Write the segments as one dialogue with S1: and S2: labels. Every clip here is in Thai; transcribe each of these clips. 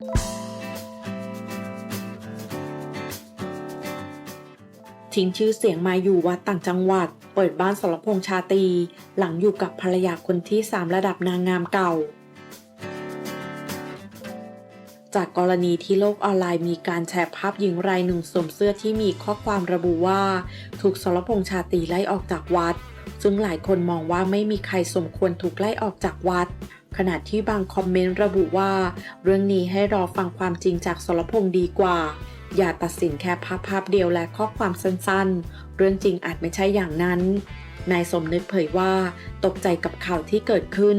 S1: ทิ้งชื่อเสียงมาอยู่วัดต่างจังหวัด เปิดบ้านสรพงษ์ชาตรี หลังอยู่กับภรรยาคนที่ 3 ระดับนางงามเก่า จากกรณีที่โลกออนไลน์มีการแชร์ภาพหญิงรายหนึ่งสวมเสื้อที่มีข้อความระบุว่า ถูกสรพงษ์ชาตรีไล่ออกจากวัด ซึ่งหลายคนมองว่าไม่มีใครสมควรถูกไล่ออกจากวัด ขณะที่บางคอมเมนต์ระบุว่า เรื่องนี้ให้รอฟังความจริงจากสรพงษ์ดีกว่า อย่าตัดสินแค่ภาพภาพเดียวและข้อความสั้นๆ เรื่องจริงอาจไม่ใช่อย่างนั้นนายสมนึกเผยว่า ตกใจกับข่าวที่เกิดขึ้น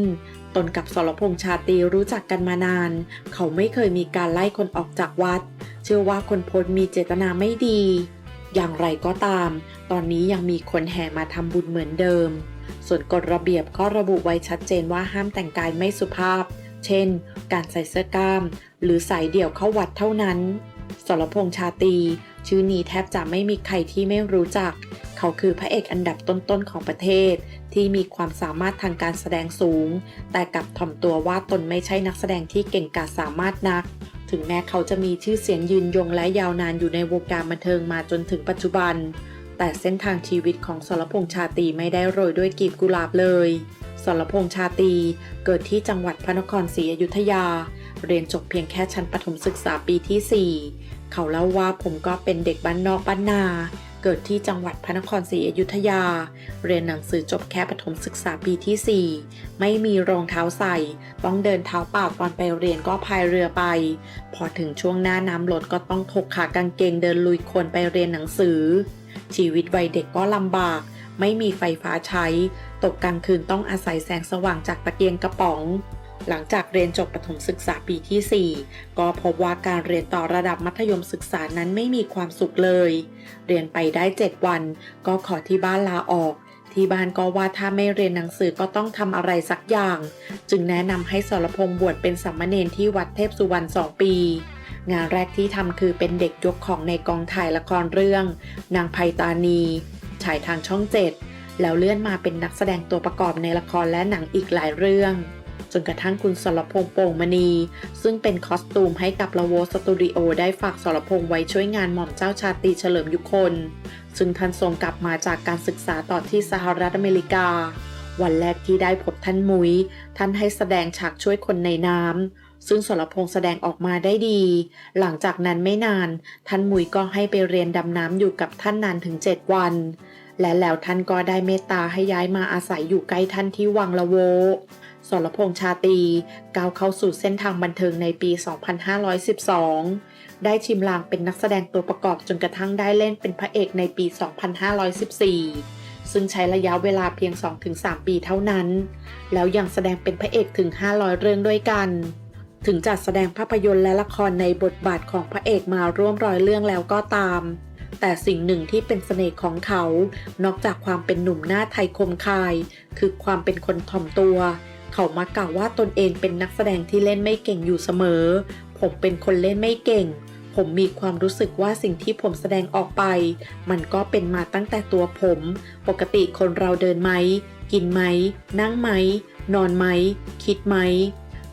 S1: ตนกับสรพงษ์ชาตรีรู้จักกันมานาน เขาไม่เคยมีการไล่คนออกจากวัด เชื่อว่าคนโพสต์มีเจตนาไม่ดี อย่างไรก็ตาม ตอนนี้ยังมีคนแห่มาทำบุญเหมือนเดิม ส่วนกฎระเบียบก็ระบุไว้ชัดเจนว่าห้ามแต่งกายไม่สุภาพ เช่น การใส่เสื้อกล้าม หรือสายเดี่ยวเข้าวัดเท่านั้น สรพงษ์ชาตรีชื่อนี้แทบจะไม่มีใครที่ไม่รู้จัก เขาคือพระเอกอันดับต้นๆของประเทศ ที่มีความสามารถทางการแสดงสูง แต่กลับถ่อมตัวว่าตนไม่ใช่นักแสดงที่เก่งกาจสามารถนัก ถึงแม้เขาจะมีชื่อเสียงยืนยงและยาวนานอยู่ในวงการบันเทิงมาจนถึงปัจจุบัน แต่เส้นทางชีวิตของสรพงษ์ชาตรีไม่ได้โรยด้วยกลีบกุหลาบเลย สรพงษ์ชาตรีเกิดที่จังหวัดพระนครศรีอยุธยา เรียนจบเพียงแค่ชั้นประถมศึกษาปีที่ 4 เขาเล่าว่าผมก็เป็นเด็กบ้านนอกบ้านนา เกิดที่จังหวัดพระนครศรีอยุธยา เรียนหนังสือจบแค่ประถมศึกษาปีที่ 4 ไม่มีรองเท้าใส่ ต้องเดินเท้าเปล่าตอนไปเรียนก็พายเรือไป พอถึงช่วงหน้าน้ำลดก็ต้องถกขากางเกงเดินลุยคนไปเรียนหนังสือ ชีวิตวัยเด็กก็ลำบาก ไม่มีไฟฟ้าใช้ ตกกลางคืนต้องอาศัยแสงสว่างจากตะเกียงกระป๋อง หลังจากเรียนจบประถมศึกษาปีที่ 4 ก็พบว่าการเรียนต่อระดับมัธยมศึกษานั้นไม่มีความสุขเลย เรียนไปได้ 7 วัน ก็ขอที่บ้านลาออกที่บ้านก็ว่าถ้าไม่เรียนหนังสือก็ต้องทำอะไรสักอย่าง จึงแนะนำให้สรพงษ์บวชเป็นสามเณรที่วัดเทพสุวรรณสองปี งานแรกที่ทำคือเป็นเด็กยกของในกองถ่ายละครเรื่อง นางไพตานีฉายทางช่องเจ็ดแล้วเลื่อนมาเป็นนักแสดงตัวประกอบในละครและหนังอีกหลายเรื่อง จนกระทั่งคุณสรพงษ์โป่งมณี ซึ่งเป็นคอสตูมให้กับละโวสตูดิโอได้ฝากสรพงษ์ไว้ช่วยงานหม่อมเจ้าชาตรีเฉลิมยุคน ซึ่งท่านทรงกลับมาจากการศึกษาต่อที่สหรัฐอเมริกา วันแรกที่ได้พบท่านมุย้ยท่านให้แสดงฉากช่วยคนในน้ำ ซึ่งสรพงษ์แสดงออกมาได้ดี หลังจากนั้นไม่นาน ท่านมุยก็ให้ไปเรียนดำน้ำอยู่กับท่านนานถึง 7 วัน และแล้วท่านก็ได้เมตตาให้ย้ายมาอาศัยอยู่ใกล้ท่านที่วังละโวสรพงษ์ชาตรีก้าวเข้าสู่เส้นทางบันเทิงในปี 2512 ได้ชิมลางเป็นนักแสดงตัวประกอบจนกระทั่งได้เล่นเป็นพระเอกในปี 2514 ซึ่งใช้ระยะเวลาเพียง 2-3 ปีเท่านั้น แล้วยังแสดงเป็นพระเอกถึง 500 เรื่องด้วยกัน ถึงจัดแสดงภาพยนตร์และละครในบทบาทของพระเอกมาร่วมร้อยเรื่องแล้วก็ตาม แต่สิ่งหนึ่งที่เป็นเสน่ห์ของเขา นอกจากความเป็นหนุ่มหน้าไทยคมคาย คือความเป็นคนถ่อมตัว เขามักกล่าวว่าตนเองเป็นนักแสดงที่เล่นไม่เก่งอยู่เสมอ ผมเป็นคนเล่นไม่เก่ง ผมมีความรู้สึกว่าสิ่งที่ผมแสดงออกไป มันก็เป็นมาตั้งแต่ตัวผม ปกติคนเราเดินไหม กินไหม นั่งไหม นอนไหม คิดไหม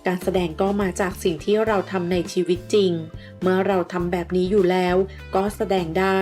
S1: การแสดงก็มาจากสิ่งที่เราทำในชีวิตจริง เมื่อเราทำแบบนี้อยู่แล้วก็แสดงได้